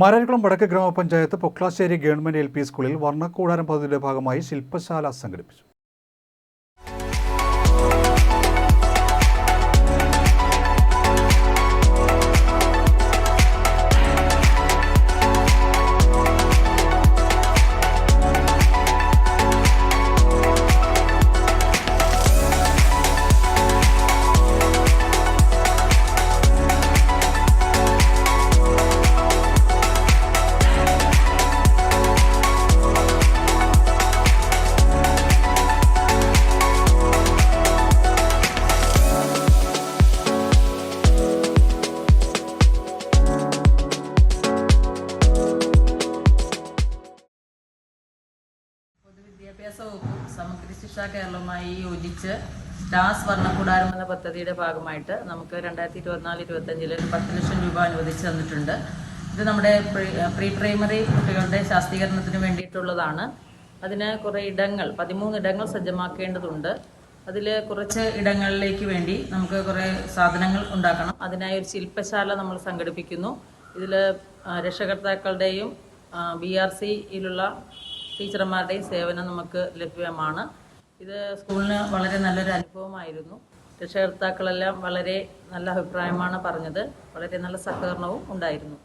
മാരാരിക്കുളം വടക്ക് ഗ്രാമപഞ്ചായത്ത് Poklassery government L P സ്കൂളിൽ വർണക്കൂടാരം പദ്ധതിയുടെ ഭാഗമായി ശില്പശാല സംഘടിപ്പിച്ചു. സമഗ്ര ശിക്ഷ കേരളവുമായി യോജിച്ച് സ്റ്റാർസ് വർണക്കൂടാരം എന്ന പദ്ധതിയുടെ ഭാഗമായിട്ട് നമുക്ക് രണ്ടായിരത്തി ഇരുപത്തിനാല് ഇരുപത്തഞ്ചിൽ പത്ത് ലക്ഷം രൂപ അനുവദിച്ച് തന്നിട്ടുണ്ട്. ഇത് നമ്മുടെ പ്രീ പ്രൈമറി കുട്ടികളുടെ ശാസ്ത്രീകരണത്തിന് വേണ്ടിയിട്ടുള്ളതാണ്. അതിന് കുറേ ഇടങ്ങൾ പതിമൂന്ന് ഇടങ്ങൾ സജ്ജമാക്കേണ്ടതുണ്ട്. അതിൽ കുറച്ച് ഇടങ്ങളിലേക്ക് വേണ്ടി നമുക്ക് കുറേ സാധനങ്ങൾ ഉണ്ടാക്കണം. അതിനായി ഒരു ശില്പശാല നമ്മൾ സംഘടിപ്പിക്കുന്നു. ഇതിൽ രക്ഷകർത്താക്കളുടെയും ബി ആർ സിയിലുള്ള ടീച്ചർമാരുടെയും സേവനം നമുക്ക് ലഭ്യമാണ്. ഇത് സ്കൂളിന് വളരെ നല്ലൊരു അനുഭവമായിരുന്നു. രക്ഷകർത്താക്കളെല്ലാം വളരെ നല്ല അഭിപ്രായമാണ് പറഞ്ഞത്. വളരെ നല്ല സഹകരണവും ഉണ്ടായിരുന്നു